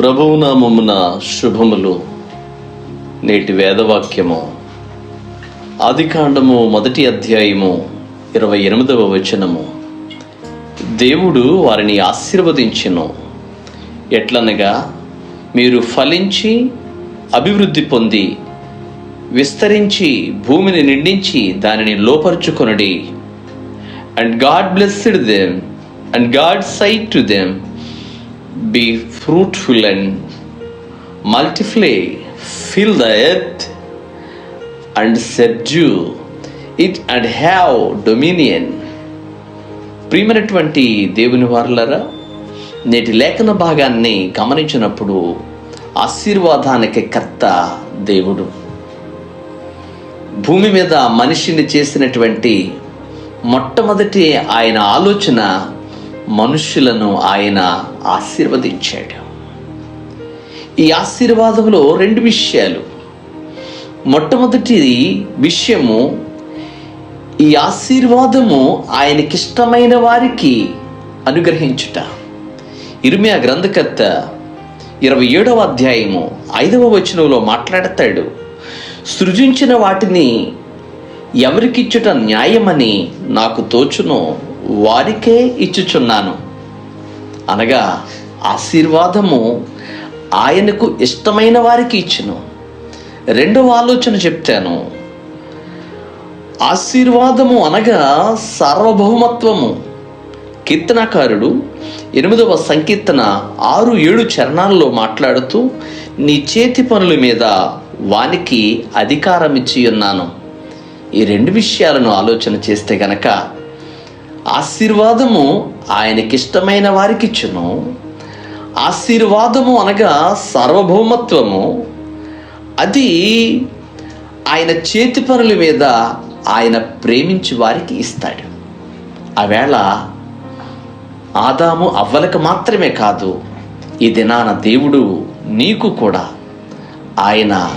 ప్రభువు నామమున శుభములు. నేటి వేదవాక్యము. ఆదికాండము మొదటి అధ్యాయము ఇరవై ఎనిమిదవ వచనము. దేవుడు వారిని ఆశీర్వదించెను. ఎట్లనగా మీరు ఫలించి అభివృద్ధి పొంది విస్తరించి భూమిని నిండించి దానిని లోపరుచుకొనడి. And God blessed them and God said to them be fruitful and multiply fill the earth and సెడ్జూ it and have dominion ప్రియమైనటువంటి దేవుని వారులరా నేటి లేఖన భాగాన్ని గమనించినప్పుడు ఆశీర్వాదానికి కర్త దేవుడు. భూమి మీద మనిషిని చేసినటువంటి మొట్టమొదటి ఆయన ఆలోచన మనుష్యులను ఆయన ఆశీర్వదించాడు. ఈ ఆశీర్వాదంలో రెండు విషయాలు. మొట్టమొదటి విషయము ఈ ఆశీర్వాదము ఆయనకిష్టమైన వారికి అనుగ్రహించుట. ఇరుమియా గ్రంథకర్త ఇరవై ఏడవ అధ్యాయము ఐదవ వచనంలో మాట్లాడతాడు సృజించిన వాటిని ఎవరికిచ్చుట న్యాయమని నాకు తోచును? వారికే ఇచ్చుచున్నాను. అనగా ఆశీర్వాదము ఆయనకు ఇష్టమైన వారికి ఇచ్చును. రెండవ ఆలోచన చెప్తాను. ఆశీర్వాదము అనగా సార్వభౌమత్వము. కీర్తనకారుడు ఎనిమిదవ సంకీర్తన ఆరు ఏడు చరణాల్లో మాట్లాడుతూ నీ చేతి పనుల మీద వానికి అధికారం ఇచ్చి ఉన్నాను ఈ రెండు విషయాలను ఆలోచన చేస్తే గనక ఆశీర్వాదము ఆయనకిష్టమైన వారికి ఇచ్చును ఆశీర్వాదము అనగా సార్వభౌమత్వము. అది ఆయన చేతి పనుల మీద ఆయన ప్రేమించి వారికి ఇస్తాడు. ఆవేళ ఆదాము అవ్వలకు మాత్రమే కాదు ఈ దినాన దేవుడు నీకు కూడా ఆయన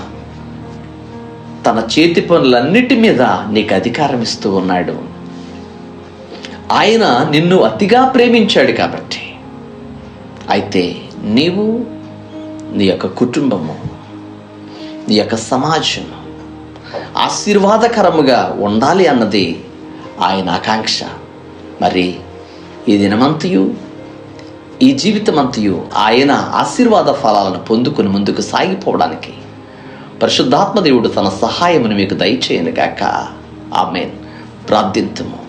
తన చేతి పనులన్నిటి మీద నీకు అధికారం ఇస్తూ ఉన్నాడు. ఆయన నిన్ను అతిగా ప్రేమించాడు కాబట్టి. అయితే నీవు నీ యొక్క కుటుంబము నీ యొక్క సమాజం ఆశీర్వాదకరముగా ఉండాలి అన్నది ఆయన ఆకాంక్ష. మరి ఈ దినమంతయు ఈ జీవితమంతయు ఆయన ఆశీర్వాద ఫలాలను పొందుకుని ముందుకు సాగిపోవడానికి పరిశుద్ధాత్మ దేవుడు తన సహాయమును మీకు దయచేయను గాక. ఆమెన్. ప్రార్థింతుము.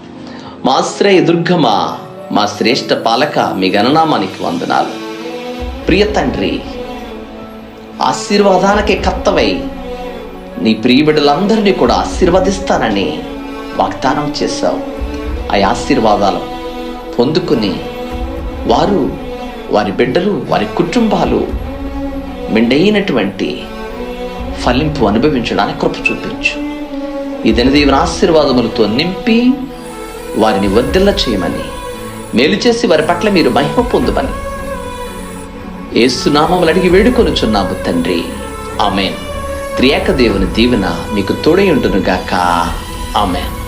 మా దుర్గమా మా శ్రేష్ఠ పాలక మీ గణనామానికి వందనాలు. ప్రియ తండ్రి ఆశీర్వాదానికి కర్తవై నీ ప్రియబిడ్డలందరినీ కూడా ఆశీర్వదిస్తానని వాగ్దానం చేశావు. ఆ ఆశీర్వాదాలు పొందుకుని వారు వారి బిడ్డలు వారి కుటుంబాలు మిండైనటువంటి ఫలింపు అనుభవించడానికి కృప చూపించు. ఈ దినదీవన ఆశీర్వాదములతో నింపి వారిని వర్ధిల్ల చేయమని. మేలు చేసి వారి పట్ల మీరు మహిమ పొందుమని. ఏసునామములు అడిగి వేడుకొనుచున్నాము తండ్రి. ఆమెన్. త్రియాక దేవుని దీవెన మీకు తోడై ఉంటును గాక ఆమెన్.